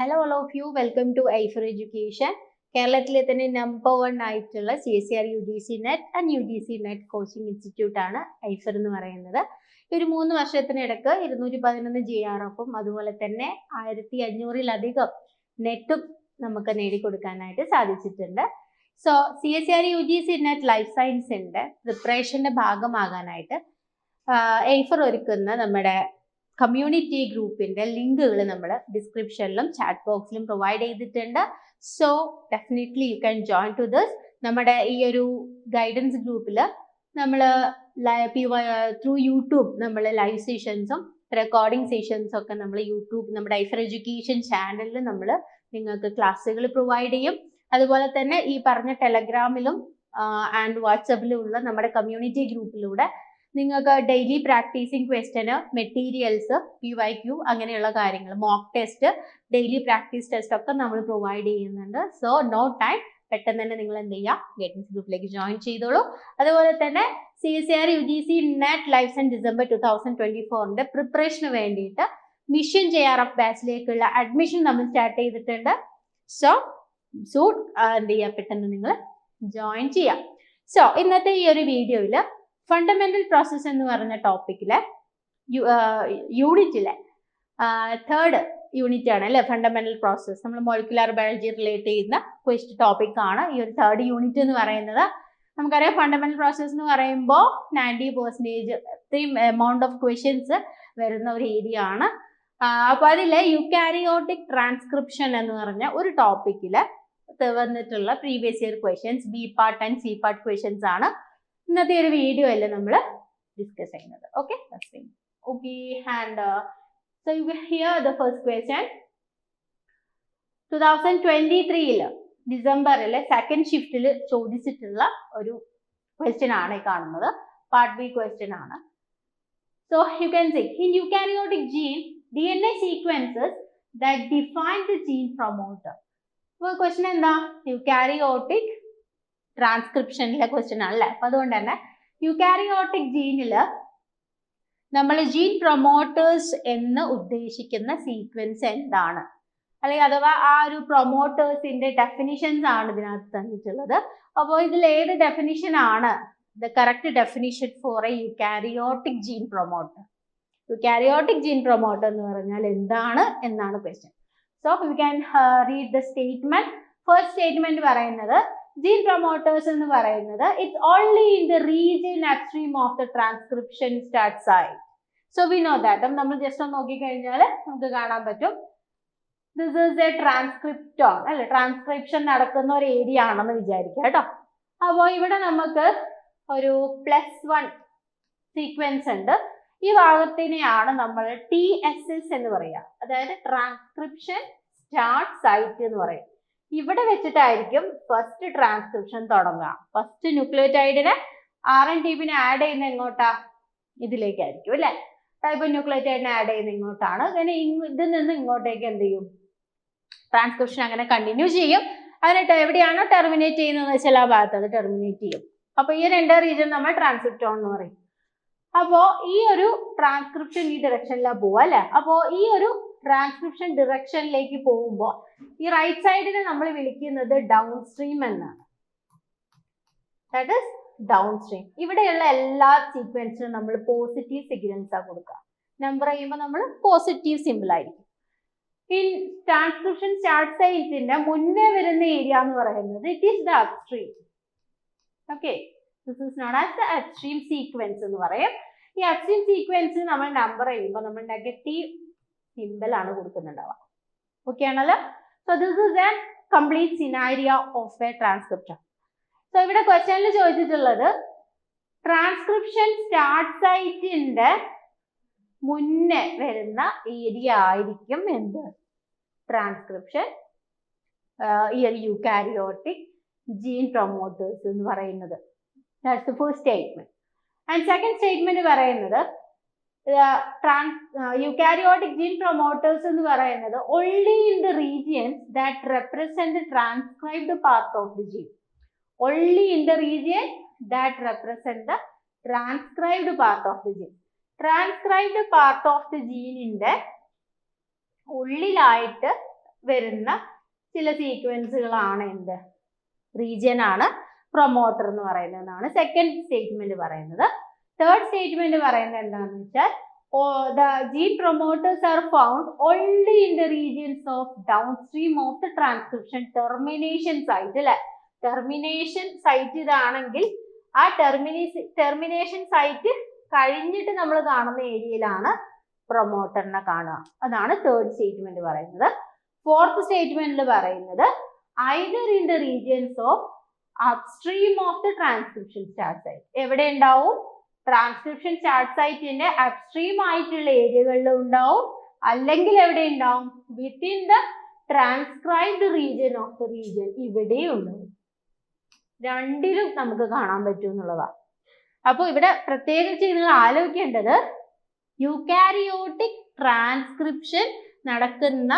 Hello all of you welcome to I for education കേരളത്തിലെ തന്നെ number one ആയിട്ടുള്ള C S C R U G C net and U G C net coaching institute ആണ് ഐഫർ എന്ന് പറയുന്നത്. ഒരു മൂന്ന് വർഷത്തിനിടക്ക് ഇരുന്നൂറ്റി പതിനൊന്ന് ജി ആർ എഫും അതുപോലെ തന്നെ ആയിരത്തി അഞ്ഞൂറിലധികം നെറ്റും നമുക്ക് നേടിക്കൊടുക്കാനായിട്ട് സാധിച്ചിട്ടുണ്ട്. So C S C R U G C net life സയൻസിന്റെ പ്രിപ്പറേഷന്റെ ഭാഗമാകാനായിട്ട് എയ്ഫർ ഒരുക്കുന്ന നമ്മുടെ കമ്മ്യൂണിറ്റി ഗ്രൂപ്പിന്റെ ലിങ്കുകൾ നമ്മൾ ഡിസ്ക്രിപ്ഷനിലും ചാറ്റ് ബോക്സിലും പ്രൊവൈഡ് ചെയ്തിട്ടുണ്ട്. So definitely you can join to this നമ്മുടെ ഈ ഒരു ഗൈഡൻസ് ഗ്രൂപ്പിൽ നമ്മൾ ത്രൂ യൂട്യൂബ് നമ്മൾ ലൈവ് സെഷൻസും റെക്കോർഡിംഗ് സെഷൻസും ഒക്കെ നമ്മൾ യൂട്യൂബ് നമ്മുടെ ഐഫർ എഡ്യൂക്കേഷൻ ചാനലിൽ നമ്മൾ നിങ്ങൾക്ക് ക്ലാസ്സുകൾ പ്രൊവൈഡ് ചെയ്യും. അതുപോലെ തന്നെ ഈ പറഞ്ഞ ടെലഗ്രാമിലും ആൻഡ് വാട്സപ്പിലും ഉള്ള നമ്മുടെ കമ്മ്യൂണിറ്റി ഗ്രൂപ്പിലൂടെ നിങ്ങൾക്ക് ഡെയിലി പ്രാക്ടീസിങ് ക്വസ്റ്റന് മെറ്റീരിയൽസ് പി വൈ ക്യൂ അങ്ങനെയുള്ള കാര്യങ്ങൾ mock test daily practice test ഒക്കെ നമ്മൾ പ്രൊവൈഡ് ചെയ്യുന്നുണ്ട്. സോ നോ ടൈം പെട്ടെന്ന് തന്നെ നിങ്ങൾ എന്ത് ചെയ്യുക ഗൈഡൻസ് ഗ്രൂപ്പിലേക്ക് ജോയിൻ ചെയ്തോളൂ. അതുപോലെ തന്നെ C S R U G C net life and December two thousand twenty ഫോറിന്റെ പ്രിപ്പറേഷന് വേണ്ടിയിട്ട് മിഷൻ ജെ ആർ എഫ് ബാച്ചിലേക്കുള്ള അഡ്മിഷൻ നമ്മൾ സ്റ്റാർട്ട് ചെയ്തിട്ടുണ്ട്. സോ സൂട്ട് എന്ത് ചെയ്യുക പെട്ടെന്ന് നിങ്ങൾ ജോയിൻ ചെയ്യാം. സോ ഇന്നത്തെ ഈ ഒരു വീഡിയോയിൽ ഫണ്ടമെന്റൽ പ്രോസസ്സ് എന്ന് പറഞ്ഞ ടോപ്പിക്കിലെ യൂണിറ്റിലെ തേർഡ് യൂണിറ്റ് ആണ് അല്ലെ? ഫണ്ടമെന്റൽ പ്രോസസ്സ് നമ്മൾ മോളിക്കുലാർ ബയോളജി റിലേറ്റ് ചെയ്യുന്ന ക്വസ്റ്റ് ടോപ്പിക് ആണ്. ഈ ഒരു തേർഡ് യൂണിറ്റ് എന്ന് പറയുന്നത്. നമുക്കറിയാം ഫണ്ടമെന്റൽ പ്രോസസ്സ് എന്ന് പറയുമ്പോൾ നയന്റി പെർസെന്റേജ് ഇത്രയും എമൗണ്ട് ഓഫ് ക്വസ്റ്റ്യൻസ് വരുന്ന ഒരു ഏരിയ ആണ്. അപ്പോൾ അതിൽ യുക്കാരിയോട്ടിക് ട്രാൻസ്ക്രിപ്ഷൻ എന്ന് പറഞ്ഞ ഒരു ടോപ്പിക്കിൽ വന്നിട്ടുള്ള previous year questions B part and C part questions ആണ്. ഇന്നത്തെ ഒരു വീഡിയോ അല്ലേ നമ്മൾ ഡിസ്കസ് ചെയ്യുന്നത്? Okay okay and so you hear the first question two thousand twenty ത്രീയിൽ സെക്കൻഡ് ഷിഫ്റ്റിൽ ചോദിച്ചിട്ടുള്ള ഒരു ക്വസ്റ്റ്യൻ ആണ് കാണുന്നത്. പാർട്ട് ബി ക്വസ്റ്റ്യൻ ആണ്. So you can see in eukaryotic gene D N A sequences that define the gene promoter question എന്താ? Eukaryotic ട്രാൻസ്ക്രിപ്ഷനിലെ question ആണല്ലേ? അപ്പൊ അതുകൊണ്ട് തന്നെ യുകാരിയോട്ടിക് ജീനിൽ നമ്മൾ ജീൻ പ്രൊമോട്ടേഴ്സ് എന്ന് ഉദ്ദേശിക്കുന്ന സീക്വൻസ് എന്താണ്? അല്ലെങ്കിൽ അഥവാ ആ ഒരു പ്രൊമോട്ടേഴ്സിന്റെ ഡെഫിനിഷൻസ് ആണ് ഇതിനകത്ത് തന്നിട്ടുള്ളത്. അപ്പോൾ ഇതിൽ ഏത് ഡെഫിനിഷൻ ആണ്? The correct definition for a eukaryotic gene promoter eukaryotic gene promoter എന്ന് പറഞ്ഞാൽ എന്താണ് എന്നാണ് question so you can read the statement first statement പറയുന്നത് ജീൻ പ്രൊമോട്ടേഴ്സ് എന്ന് പറയുന്നത് it's only in the region upstream of the transcription start site so we know that നമ്മൾ just ഒന്ന് നോക്കിക്കഴിഞ്ഞാൽ നമുക്ക് കാണാൻ പറ്റും. ദിസ് ഈസ് എ ട്രാൻസ്ക്രിപ്റ്റോൺ അല്ലെ? ട്രാൻസ്ക്രിപ്ഷൻ നടക്കുന്ന ഒരു ഏരിയ ആണെന്ന് വിചാരിക്കുക കേട്ടോ. അപ്പോൾ ഇവിടെ നമുക്ക് ഒരു പ്ലസ് വൺ സീക്വൻസ് ഉണ്ട്. ഈ ഭാഗത്തിനെയാണ് നമ്മൾ ടി എസ് എസ് എന്ന് പറയുക അതായത് ട്രാൻസ്ക്രിപ്ഷൻ സ്റ്റാർട്ട് സൈറ്റ് എന്ന് പറയും. ഇവിടെ വെച്ചിട്ടായിരിക്കും ഫസ്റ്റ് ട്രാൻസ്ക്രിപ്ഷൻ തുടങ്ങുക. ഫസ്റ്റ് ന്യൂക്ലിയോറ്റൈഡിന് ആർ എൻ ടി ആഡ് ചെയ്യുന്ന എങ്ങോട്ടാ? ഇതിലേക്കായിരിക്കും അല്ലെ? ടൈപ്പ് ന്യൂക്ലിയോറ്റൈഡിനെ ആഡ് ചെയ്യുന്ന ഇങ്ങോട്ടാണ്. അങ്ങനെ ഇതിൽ നിന്ന് ഇങ്ങോട്ടേക്ക് എന്ത് ചെയ്യും? ട്രാൻസ്ക്രിപ്ഷൻ അങ്ങനെ കണ്ടിന്യൂ ചെയ്യും. അതിനിട്ട് എവിടെയാണോ ടെർമിനേറ്റ് ചെയ്യുന്നത് വെച്ചാൽ ആ ഭാഗത്ത് അത് ടെർമിനേറ്റ് ചെയ്യും. അപ്പൊ ഈ രണ്ട് റീജിയൻ നമ്മൾ ട്രാൻസ്ക്രിപ്റ്റോൺ എന്ന് പറയും. അപ്പോ ഈ ഒരു ട്രാൻസ്ക്രിപ്ഷൻ ഈ ഡയറക്ഷനിലാണ് പോവുക അല്ലെ? അപ്പോ ഈ ഒരു ട്രാൻസ്ക്രിപ്ഷൻ ഡിറക്ഷനിലേക്ക് പോകുമ്പോൾ ഈ റൈറ്റ് സൈഡിനെ നമ്മൾ വിളിക്കുന്നത് ഡൗൺ സ്ട്രീം എന്നാണ്. ദാറ്റ് ഡൗൺ സ്ട്രീം ഇവിടെയുള്ള എല്ലാ സീക്വൻസിനും നമ്മൾ പോസിറ്റീവ് സിഗ്നൽസ് ആ കൊടുക്കുക. നമ്പർ ചെയ്യുമ്പോൾ നമ്മൾ പോസിറ്റീവ് സിമ്പിൾ ആയിരിക്കും. ഇൻ ട്രാൻസ്ക്രിപ്ഷൻ സ്റ്റാർട്ട് സൈറ്റിന്റെ മുന്നേ വരുന്ന ഏരിയ എന്ന് പറയുന്നത് it is the upstream okay this is known as the upstream sequence എന്ന് പറയും. ഈ അപ്സ്ട്രീം സീക്വൻസ് നമ്മൾ നമ്പർ ചെയ്യുമ്പോൾ നമ്മൾ നെഗറ്റീവ് ആണ് കൊടുക്കുന്നുണ്ടാവുക. ഓക്കെ ആണല്ലോ? So this is an complete scenario of a transcription so ഇവിടെ ക്വസ്റ്റനിൽ ചോദിച്ചിട്ടുള്ളത് ട്രാൻസ്ക്രിപ്ഷൻ സ്റ്റാർട്ട് സൈറ്റിന്റെ മുന്നേ വരുന്ന ഏരിയ ആയിരിക്കും എന്ത്? ട്രാൻസ്ക്രിപ്ഷൻ ഈ യുക്കാരിയോട്ടിക് ജീൻ പ്രൊമോട്ടേഴ്സ് എന്ന് പറയുന്നത്. That's the first statement and second statement പറയുന്നത് യുക്കാരിയോട്ടിക് ജീൻ പ്രൊമോട്ടേഴ്സ് എന്ന് പറയുന്നത് only in the regions that represent transcribed part of the gene only in the region that represent the transcribed part of the gene transcribed part of the ജീനിന്റെ ഉള്ളിലായിട്ട് വരുന്ന ചില സീക്വൻസുകളാണ് എന്ത്? Region ആണ്. Promoter എന്ന് പറയുന്നതെന്നാണ് സെക്കൻഡ് സ്റ്റേറ്റ്മെന്റ് പറയുന്നത്. Third statement പറയുന്നത് എന്താണെന്ന് വെച്ചാൽ the gene promoters are found only in the regions of downstream of the transcription termination site അല്ലെ? ടെർമിനേഷൻ സൈറ്റ് ഇതാണെങ്കിൽ ആ ടെർമിനേഷൻ ടെർമിനേഷൻ സൈറ്റ് കഴിഞ്ഞിട്ട് നമ്മൾ കാണുന്ന ഏരിയയിലാണ് പ്രൊമോട്ടറിനെ കാണുക. അതാണ് തേർഡ് സ്റ്റേറ്റ്മെന്റ് പറയുന്നത്. ഫോർത്ത് സ്റ്റേറ്റ്മെന്റിൽ പറയുന്നത് either in the regions of upstream of the transcription start site എവിടെ ഉണ്ടാവും? ട്രാൻസ്ക്രിപ്ഷൻ ചാർട്ട് സൈറ്റിന്റെ അപ്സ്ട്രീം ആയിട്ടുള്ള ഏരിയകളിലും ഉണ്ടാവും. അല്ലെങ്കിൽ എവിടെ ഉണ്ടാവും? Within the transcribed region of the region ഇവിടെയും ഉണ്ടാവും രണ്ടിലും നമുക്ക് കാണാൻ പറ്റും എന്നുള്ളതാണ് അപ്പോൾ ഇവിടെ പ്രത്യേകിച്ച് നിങ്ങൾ ആലോചിക്കേണ്ടത് യുക്കാരിയോട്ടിക് ട്രാൻസ്ക്രിപ്ഷൻ നടക്കുന്ന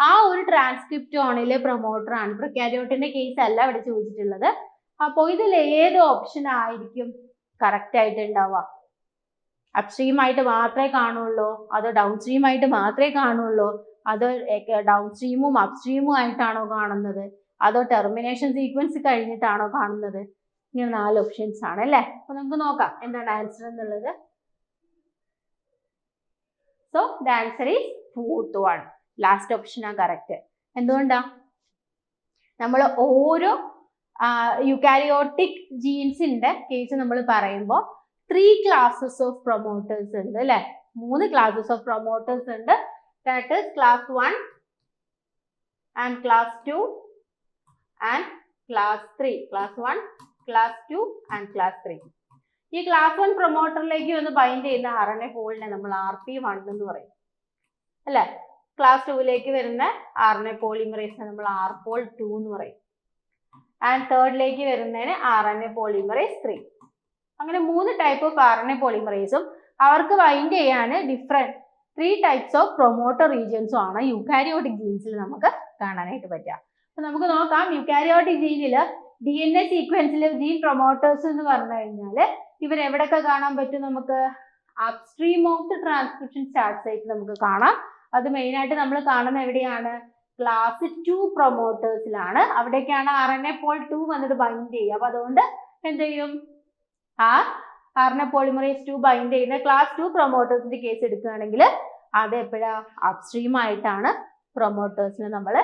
ആ ഒരു ട്രാൻസ്ക്രിപ്റ്റോണിലെ പ്രൊമോട്ടർ ആണ്. പ്രൊക്കാരിയോട്ടിന്റെ കേസ് അല്ല ഇവിടെ ചോദിച്ചിട്ടുള്ളത്. അപ്പോൾ ഇതിൽ ഏത് ഓപ്ഷൻ ആയിരിക്കും? കറക്റ്റ് ആയിട്ട് ഉണ്ടാവുക അപ്സ്ട്രീം ആയിട്ട് മാത്രമേ കാണുള്ളൂ. അതോ ഡൗൺ സ്ട്രീം ആയിട്ട് മാത്രമേ കാണുള്ളൂ. അതോ ഡൗൺ സ്ട്രീമും അപ്സ്ട്രീമും ആയിട്ടാണോ കാണുന്നത്? അതോ ടെർമിനേഷൻ സീക്വൻസ് കഴിഞ്ഞിട്ടാണോ കാണുന്നത്? ഇങ്ങനെ നാല് ഓപ്ഷൻസ് ആണ് അല്ലേ? അപ്പൊ നമുക്ക് നോക്കാം. എന്താണ് ആൻസർ എന്നുള്ളത്? So the answer is fourth one last option ആ കറക്റ്റ് എന്തുകൊണ്ടാ? നമ്മൾ ഓരോ യുക്കാരിയോട്ടിക് ജീൻസിന്റെ കേസ് നമ്മൾ പറയുമ്പോൾ ത്രീ ക്ലാസസ് ഓഫ് പ്രൊമോട്ടേഴ്സ് ഉണ്ട് അല്ലെ മൂന്ന് ക്ലാസസ് ഓഫ് പ്രൊമോട്ടേഴ്സ് ഉണ്ട്. That is class one and class two and class three class one class two and class three ഈ ക്ലാസ് വൺ പ്രൊമോട്ടറിലേക്ക് വന്ന് ബൈൻഡ് ചെയ്യുന്ന ആർ എൻ എ പോളിനെ നമ്മൾ ആർ പി വൺ എന്ന് പറയും. അല്ലെ? ക്ലാസ് ടുവിലേക്ക് വരുന്ന ആർ എൻ എ പോളിമറേസിനെ നമ്മൾ ആർ പോൾ ടു എന്ന് പറയും. ആൻഡ് തേർഡിലേക്ക് വരുന്നതിന് R N A polymerase three അങ്ങനെ മൂന്ന് type of R N A പോളിമറേസും അവർക്ക് വൈൻഡ് ചെയ്യാൻ different three types of promoter റീജിയൻസും ആണ് യുക്കാരിയോട്ടിക് ജീൻസിൽ നമുക്ക് കാണാനായിട്ട് പറ്റുക. അപ്പൊ നമുക്ക് നോക്കാം യുക്കാരിയോട്ടിക് ജീനിൽ ഡി എൻ എ സീക്വൻസിൽ ജീൻ പ്രൊമോട്ടേഴ്സ് എന്ന് പറഞ്ഞു കഴിഞ്ഞാൽ ഇവരെവിടൊക്കെ കാണാൻ പറ്റും നമുക്ക്? Upstream of the transcription start site നമുക്ക് കാണാം. അത് മെയിൻ ആയിട്ട് നമ്മൾ കാണുന്ന എവിടെയാണ്? ക്ലാസ് ടു പ്രൊമോട്ടേഴ്സിലാണ് അവിടേക്കാണ് R N A pol two വന്നിട്ട് ബൈൻഡ് ചെയ്യുക. അപ്പൊ അതുകൊണ്ട് എന്ത് ചെയ്യും? ആ R N A polymerase two bind ചെയ്യുന്ന ക്ലാസ് ടു പ്രൊമോട്ടേഴ്സിന്റെ കേസ് എടുക്കുകയാണെങ്കിൽ അത് എപ്പോഴാ? അപ്സ്ട്രീം ആയിട്ടാണ് പ്രൊമോട്ടേഴ്സിനെ നമ്മൾ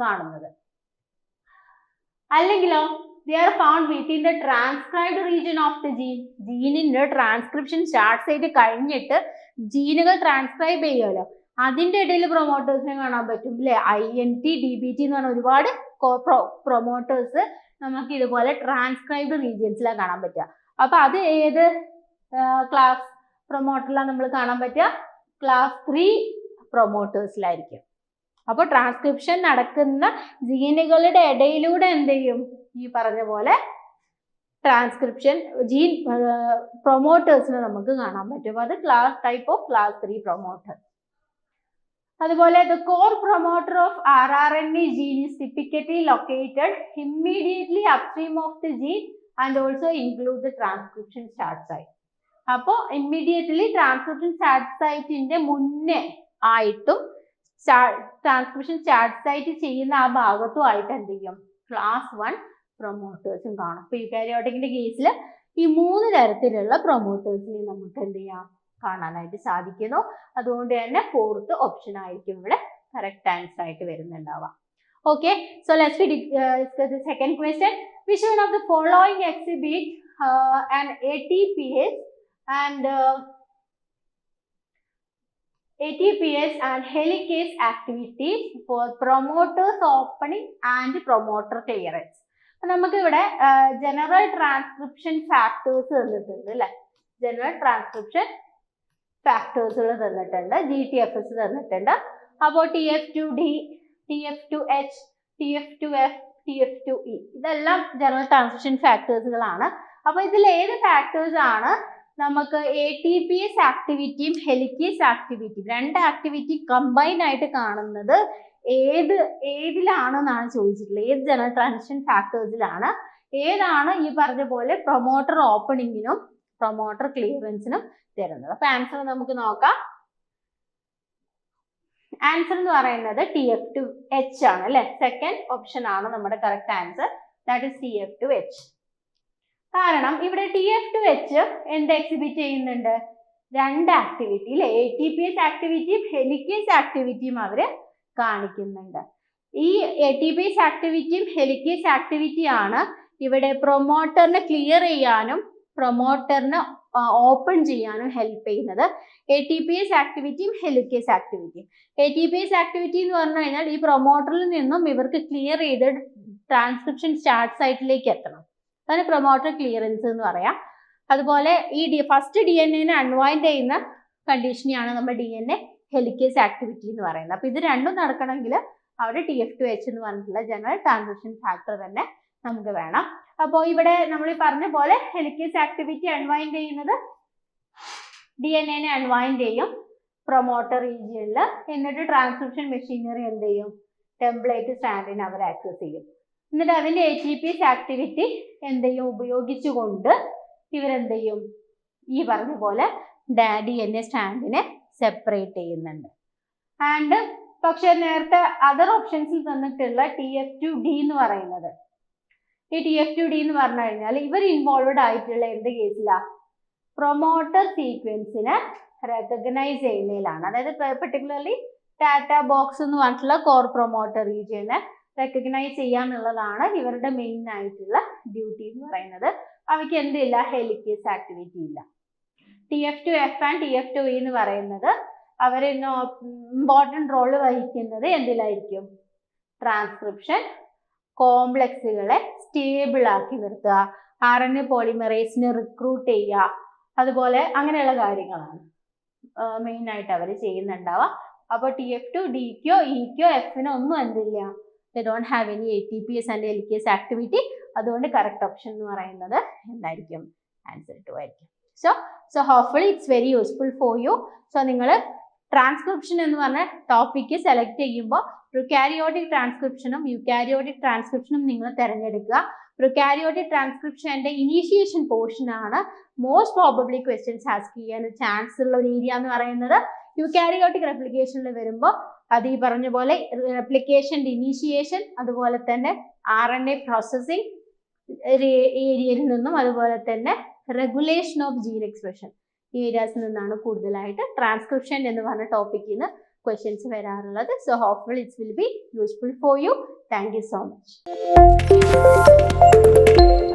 കാണുന്നത്. അല്ലെങ്കിലോ they are found within the transcribed region of the gene ജീനിന്റെ transcription start ചെയ്ത് കഴിഞ്ഞിട്ട് ജീനുകൾ ട്രാൻസ്ക്രൈബ് ചെയ്യുമല്ലോ. അതിന്റെ ഇടയിൽ പ്രൊമോട്ടേഴ്സിനെ കാണാൻ പറ്റും അല്ലെ I N T D B T എന്ന് പറഞ്ഞ ഒരുപാട് പ്രൊമോട്ടേഴ്സ് നമുക്ക് ഇതുപോലെ ട്രാൻസ്ക്രൈബ്ഡ് റീജിയൻസിലാണ് കാണാൻ പറ്റുക. അപ്പൊ അത് ഏത് ക്ലാസ് പ്രൊമോട്ടറിലാണ് നമ്മൾ കാണാൻ പറ്റുക? ക്ലാസ് ത്രീ പ്രൊമോട്ടേഴ്സിലായിരിക്കും അപ്പോൾ ട്രാൻസ്ക്രിപ്ഷൻ നടക്കുന്ന ജീനുകളുടെ ഇടയിലൂടെ എന്ത് ചെയ്യും? ഈ പറഞ്ഞ പോലെ ട്രാൻസ്ക്രിപ്ഷൻ ജീൻ പ്രൊമോട്ടേഴ്സിനെ നമുക്ക് കാണാൻ പറ്റും. അത് class type of class three promoter അതുപോലെ the core promoter of R R N A gene is located immediately upstream of the gene and also include the transcription start site അപ്പോ immediately transcription start സൈറ്റിന്റെ മുന്നേ ആയിട്ടും transcription start site ചെയ്യുന്ന ആ ഭാഗത്തും ആയിട്ട് എന്ത് ചെയ്യും? ക്ലാസ് വൺ പ്രൊമോട്ടേഴ്സും കാണും. ഈ യുക്കാരിയോട്ടിക്കിന്റെ കേസിൽ ഈ മൂന്ന് തരത്തിലുള്ള പ്രൊമോട്ടേഴ്സിനെ നമുക്ക് എന്ത് ചെയ്യാം? കാണാനായിട്ട് സാധിക്കുന്നു. അതുകൊണ്ട് തന്നെ ഫോർത്ത് ഓപ്ഷൻ ആയിരിക്കും ഇവിടെ കറക്റ്റ് ആൻസർ ആയിട്ട് വരുന്നുണ്ടാവുക. Okay so let's discuss second question which of the following exhibit and A T P S and ATPS and helicase activities for promoters opening and promoter clearance. നമുക്ക് ഇവിടെ general transcription factors തന്നിട്ടുണ്ട് അല്ലെ general transcription ഫാക്ടേഴ്സുകൾ തന്നിട്ടുണ്ട്. G T F S തന്നിട്ടുണ്ട്. അപ്പോൾ T F two D T F two H T F two F T F two E ഇതെല്ലാം general transcription ഫാക്ടേഴ്സുകളാണ് അപ്പോൾ ഇതിൽ ഏത് ഫാക്ടേഴ്സ് ആണ്? നമുക്ക് എ ടി പി എസ് ആക്ടിവിറ്റിയും ഹെലിക്കേസ് ആക്ടിവിറ്റിയും രണ്ട് ആക്ടിവിറ്റി കമ്പൈൻ ആയിട്ട് കാണുന്നത് ഏത് ഏതിലാണെന്നാണ് ചോദിച്ചിട്ടുള്ളത്. ഏത് ജനറൽ ട്രാൻസിഷൻ ഫാക്ടേഴ്സിലാണ് ഏതാണ് ഈ പറഞ്ഞ പോലെ പ്രൊമോട്ടർ ഓപ്പണിങ്ങിനും പ്രൊമോട്ടർ ക്ലിയറൻസിനും തരുന്നത്. അപ്പൊ ആൻസർ നമുക്ക് നോക്കാം. ആൻസർ എന്ന് പറയുന്നത് ടി എഫ് ടു എച്ച് ആണ് അല്ലെ? സെക്കൻഡ് ഓപ്ഷൻ ആണ് നമ്മുടെ correct answer that is T F two H കാരണം ഇവിടെ ടി എഫ് ടു എച്ച് എന്ത് എക്സിബിറ്റ് ചെയ്യുന്നുണ്ട്? രണ്ട് ആക്ടിവിറ്റി അല്ലെ എ ടി പി എസ് ആക്ടിവിറ്റിയും ഹെലിക്കേസ് ആക്ടിവിറ്റിയും അവർ കാണിക്കുന്നുണ്ട്. ഈ എ ടി പി എസ് ആക്ടിവിറ്റിയും ഹെലിക്കേസ് ആക്ടിവിറ്റിയാണ് ഇവിടെ പ്രൊമോട്ടറിനെ ക്ലിയർ ചെയ്യാനും പ്രൊമോട്ടറിന് ഓപ്പൺ ചെയ്യാനും ഹെൽപ്പ് ചെയ്യുന്നത്. എ ടി പി എസ് ആക്ടിവിറ്റിയും helicase ആക്ടിവിറ്റിയും A T P S activity എന്ന് പറഞ്ഞു കഴിഞ്ഞാൽ ഈ പ്രൊമോട്ടറിൽ നിന്നും ഇവർക്ക് ക്ലിയർ ചെയ്ത് ട്രാൻസ്ക്രിപ്ഷൻ സ്റ്റാർട്ട് സൈറ്റിലേക്ക് എത്തണം. അതാണ് പ്രൊമോട്ടർ ക്ലിയറൻസ് എന്ന് പറയാം. അതുപോലെ ഈ ഡി ഫസ്റ്റ് ഡി എൻ എനെ അൺവൈൻഡ് ചെയ്യുന്ന കണ്ടീഷനെയാണ് നമ്മൾ D N A helicase activity എന്ന് പറയുന്നത്. അപ്പോൾ ഇത് രണ്ടും നടക്കണമെങ്കിൽ അവിടെ ടി എഫ് ടു എച്ച് എന്ന് പറഞ്ഞിട്ടുള്ള ജനറൽ ട്രാൻസ്ക്രിപ്ഷൻ ഫാക്ടർ തന്നെ നമുക്ക് വേണം. അപ്പോൾ ഇവിടെ നമ്മൾ ഈ പറഞ്ഞ പോലെ ഹെലിക്കേസ് ആക്ടിവിറ്റി അൺവൈൻഡ് ചെയ്യുന്നത് ഡി എൻ എനെ അൺവൈൻഡ് ചെയ്യും. പ്രൊമോട്ടർ റീജിയനിൽ എന്നിട്ട് ട്രാൻസ്ക്രിപ്ഷൻ മെഷീനറി എന്ത് ചെയ്യും? ടെംപ്ലേറ്റ് സ്റ്റാൻഡിന് അവർ ആക്സസ് ചെയ്യും. എന്നിട്ട് അതിന്റെ എ ടി പി ആക്ടിവിറ്റി എന്ത് ചെയ്യും? ഉപയോഗിച്ചുകൊണ്ട് ഇവരെന്ത് ചെയ്യും? ഈ പറഞ്ഞ പോലെ ഡാഡി എൻ സ്റ്റാൻഡിനെ സെപ്പറേറ്റ് ചെയ്യുന്നുണ്ട്. ആൻഡ് പക്ഷെ നേരത്തെ അതർ ഓപ്ഷൻസിൽ തന്നിട്ടുള്ള ടി എഫ് ടു ഡി എന്ന് പറയുന്നത് ഈ ടി എഫ് ടു ഡി എന്ന് പറഞ്ഞു കഴിഞ്ഞാൽ ഇവർ ഇൻവോൾവഡ് ആയിട്ടുള്ള എന്ത് കേസിലാണ് പ്രൊമോട്ടർ സീക്വൻസിനെ റെക്കഗ്നൈസ് ചെയ്യുന്നതിലാണ്. അതായത് പെർട്ടിക്കുലർലി ടാറ്റ ബോക്സ് എന്ന് പറഞ്ഞിട്ടുള്ള കോർ പ്രൊമോട്ടർ റീജിയനെ റെക്കഗ്നൈസ് ചെയ്യാന്നുള്ളതാണ് ഇവരുടെ മെയിൻ ആയിട്ടുള്ള ഡ്യൂട്ടി എന്ന് പറയുന്നത്. അവയ്ക്ക് എന്തില്ല? ഹെലിക്കേസ് ആക്ടിവിറ്റി ഇല്ല. T F two F and T F two എന്ന് പറയുന്നത് അവർ ഇമ്പോർട്ടന്റ് റോൾ വഹിക്കുന്നത് എന്തിലായിരിക്കും? ട്രാൻസ്ക്രിപ്ഷൻ കോംപ്ലക്സുകളെ സ്റ്റേബിൾ ആക്കി നിർത്തുക. ആർ എൻ എ പോളിമറേസിനെ റിക്രൂട്ട് ചെയ്യുക. അതുപോലെ അങ്ങനെയുള്ള കാര്യങ്ങളാണ് മെയിൻ ആയിട്ട് അവർ ചെയ്യുന്നുണ്ടാവുക. അപ്പോൾ ടി എഫ് ടു ഡിക്കോ ഇക്കോ എഫിനോ ഒന്നും എന്തില്ല. The don't have any A T P S and L K S activity അതുകൊണ്ട് കറക്റ്റ് ഓപ്ഷൻ എന്ന് പറയുന്നത് എന്തായിരിക്കും? ആൻസർ ടു ആയിരിക്കും. So so hopefully it's very useful for you so നിങ്ങൾ ട്രാൻസ്ക്രിപ്ഷൻ എന്ന് പറഞ്ഞ ടോപ്പിക്ക് സെലക്ട് ചെയ്യുമ്പോൾ പ്രൊക്കാരിയോട്ടിക് ട്രാൻസ്ക്രിപ്ഷനും യുക്കാരിയോട്ടിക് ട്രാൻസ്ക്രിപ്ഷനും നിങ്ങൾ തിരഞ്ഞെടുക്കുക. പ്രൊക്കാരിയോട്ടിക് ട്രാൻസ്ക്രിപ്ഷന്റെ ഇനീഷിയേഷൻ പോർഷൻ ആണ് മോസ്റ്റ് പ്രോബബ്ലി ക്വസ്റ്റ്യൻസ് ആസ്ക് ചെയ്യാൻ ചാൻസ് ഉള്ള ഒരു ഏരിയ എന്ന് പറയുന്നത്. യുക്കാരിയോട്ടിക് റെപ്ലിക്കേഷനിൽ വരുമ്പോൾ അത് ഈ പറഞ്ഞ പോലെ റെപ്ലിക്കേഷന്റെ ഇനീഷിയേഷൻ അതുപോലെ തന്നെ ആർ എൻ എ പ്രോസസ്സിംഗ് ഏരിയയിൽ നിന്നും അതുപോലെ തന്നെ റെഗുലേഷൻ ഓഫ് ജീൻ എക്സ്പ്രഷൻ ഏരിയാസിൽ നിന്നാണ് കൂടുതലായിട്ട് ട്രാൻസ്ക്രിപ്ഷൻ എന്ന് പറഞ്ഞ ടോപ്പിക്കിൽ നിന്ന് ക്വസ്റ്റ്യൻസ് വരാറുള്ളത്. So hopeful it's will be useful for you thank you so much